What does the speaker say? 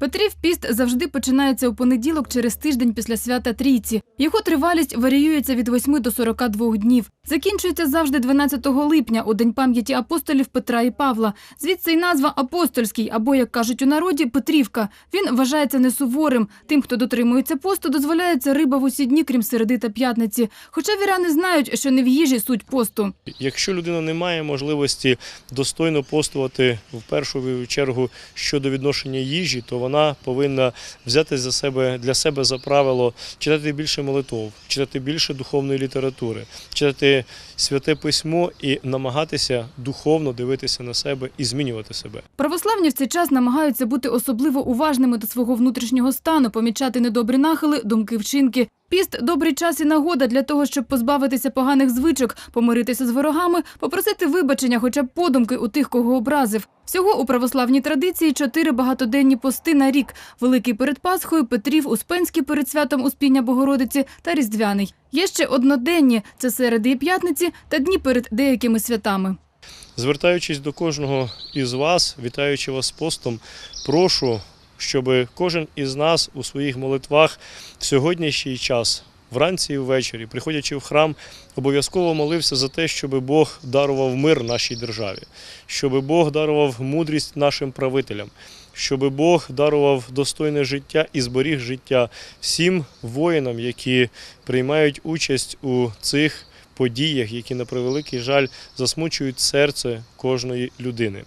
Петрів піст завжди починається у понеділок через тиждень після свята Трійці. Його тривалість варіюється від 8 до 42 днів. Закінчується завжди 12 липня, у день пам'яті апостолів Петра і Павла. Звідси й назва апостольський, або, як кажуть у народі, Петрівка. Він вважається не суворим. Тим, хто дотримується посту, дозволяється риба в усі дні, крім середи та п'ятниці. Хоча віряни знають, що не в їжі суть посту. Якщо людина не має можливості достойно постувати в першу чергу щодо відношення їжі, то вона повинна взяти за себе для себе за правило читати більше молитов, читати більше духовної літератури, читати святе письмо і намагатися духовно дивитися на себе і змінювати себе. Православні в цей час намагаються бути особливо уважними до свого внутрішнього стану, помічати недобрі нахили, думки, вчинки. Піст добрий час і нагода для того, щоб позбавитися поганих звичок, помиритися з ворогами, попросити вибачення, хоча б подумки у тих, кого образив. Всього у православній традиції чотири багатоденні пости на рік: Великий перед Пасхою, Петрів, Успенський перед святом Успіння Богородиці та Різдвяний. Є ще одноденні це середи і п'ятниці та дні перед деякими святами. Звертаючись до кожного із вас, вітаючи вас з постом, прошу, щоб кожен із нас у своїх молитвах в сьогоднішній час, вранці і ввечері, приходячи в храм, обов'язково молився за те, щоб Бог дарував мир нашій державі, щоб Бог дарував мудрість нашим правителям, щоб Бог дарував достойне життя і зберіг життя всім воїнам, які приймають участь у цих подіях, які на превеликий жаль засмучують серце кожної людини.